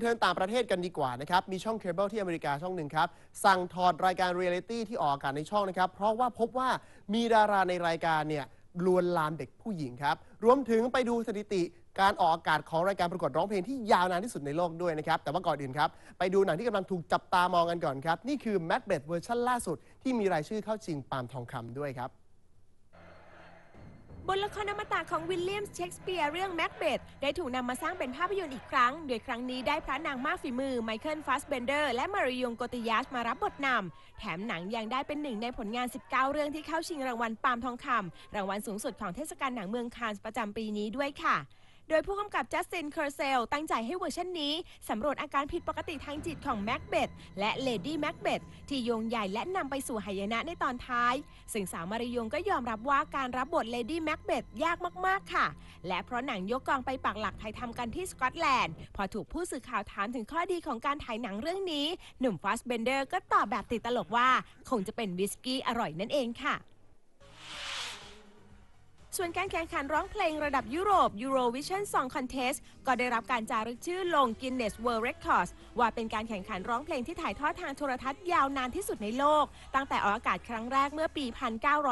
เทินต่างประเทศกันดีกว่านะครับ มีช่องเคเบิลที่อเมริกาช่องหนึ่งครับ สั่งถอดรายการเรียลิตี้ที่ออกอากาศในช่องนะครับ เพราะว่าพบว่ามีดาราในรายการเนี่ยลวนลามเด็กผู้หญิงครับ รวมถึงไปดูสถิติการออกอากาศของรายการประกวดร้องเพลงที่ยาวนานที่สุดในโลกด้วยนะครับ แต่ว่าก่อนอื่นครับ ไปดูหนังที่กำลังถูกจับตามองกันก่อนครับ นี่คือ m a c b e t h เวอร์ชันล่าสุดที่มีรายชื่อเข้าชิงปาล์มทองคำด้วยครับ ละครอมตะของวิลเลียมเชกสเปียร์เรื่องแม็กเบธได้ถูกนำมาสร้างเป็นภาพยนตร์อีกครั้ง โดยครั้งนี้ได้พระนางมากฝีมือไมเคิลฟาสเบนเดอร์และมาริยงโกติยัสมารับบทนำ แถมหนังยังได้เป็นหนึ่งในผลงาน 19 เรื่องที่เข้าชิงรางวัลปาล์มทองคำรางวัลสูงสุดของเทศกาลหนังเมืองคานส์ประจำปีนี้ด้วยค่ะ โดยผู้กำกับจัสตินเคอร์เซลตั้งใจให้เวอร์ชันนี้ สำรวจอาการผิดปกติทางจิตของแม็กเบธและเลดี้แม็กเบธที่โยงใหญ่และนำไปสู่หายนะในตอนท้าย ซึ่งสาวมาริยงก็ยอมรับว่าการรับบทเลดี้แม็กเบธยากมากๆค่ะ และเพราะหนังยกกองไปปักหลักถ่ายทำกันที่สกอตแลนด์ พอถูกผู้สื่อข่าวถามถึงข้อดีของการถ่ายหนังเรื่องนี้ หนุ่มฟาสเบนเดอร์ก็ตอบแบบติดตลกว่า คงจะเป็นวิสกี้อร่อยนั่นเองค่ะ ส่วนการแข่งขันร้องเพลงระดับยุโรป Eurovision Song Contest ก็ได้รับการจารึกชื่อลง Guinness World Records ว่าเป็นการแข่งขันร้องเพลงที่ถ่ายทอดทางโทรทัศน์ยาวนานที่สุดในโลก ตั้งแต่ออกอากาศครั้งแรกเมื่อปี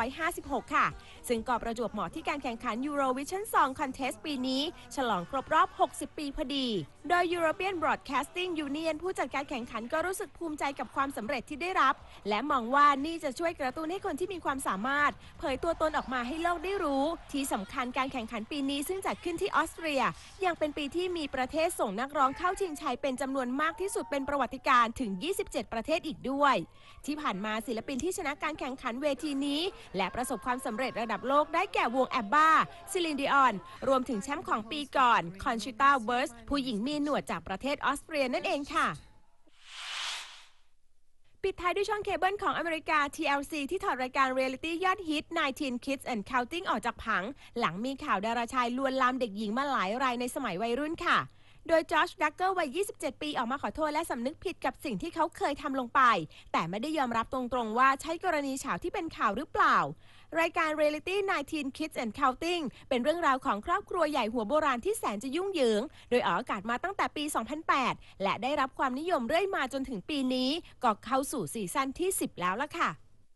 1956 ค่ะ ซึ่งก็ประจวบเหมาะที่การแข่งขัน Eurovision Song Contest ปีนี้ ฉลองครบรอบ 60 ปีพอดี โดย European Broadcasting Union ผู้จัดการแข่งขันก็รู้สึกภูมิใจกับความสำเร็จที่ได้รับ และมองว่านี่จะช่วยกระตุ้นให้คนที่มีความสามารถ เผยตัวตนออกมาให้โลกได้รู้ที่สำคัญการแข่งขันปีนี้ซึ่งจัดขึ้นที่ออสเตรีย ยังเป็นปีที่มีประเทศส่งนักร้องเข้าชิงชัยเป็นจำนวนมากที่สุดเป็นประวัติการณ์ถึง 27 ประเทศอีกด้วย ที่ผ่านมาศิลปินที่ชนะการแข่งขันเวทีนี้ และประสบความสำเร็จระดับโลกได้แก่วงแอบบ้าซิลินดิออน รวมถึงแชมป์ของปีก่อนคอนชิต้าเวิร์สผู้หญิงมีหนวดจากประเทศออสเตรียนั่นเองค่ะ ปิดท้ายด้วยช่องเคเบิลของอเมริกา TLC ที่ถอดรายการเรียลิตี้ยอดฮิต 19 Kids and Counting ออกจากผัง หลังมีข่าวดาราชายลวนลามเด็กหญิงมาหลายรายในสมัยวัยรุ่นค่ะ โดยจอชดักเกอร์วัย 27 ปีออกมาขอโทษและสำนึกผิดกับสิ่งที่เขาเคยทำลงไป แต่ไม่ได้ยอมรับตรงๆว่าใช่กรณีเฉาที่เป็นข่าวหรือเปล่า รายการ Reality 19 Kids and Counting เป็นเรื่องราวของครอบครัวใหญ่หัวโบราณที่แสนจะยุ่งเหยิง โดยออกอากาศมาตั้งแต่ปี 2008 และได้รับความนิยมเรื่อยมาจนถึงปีนี้ก็เข้าสู่ซีซั่นที่ 10 แล้วล่ะค่ะ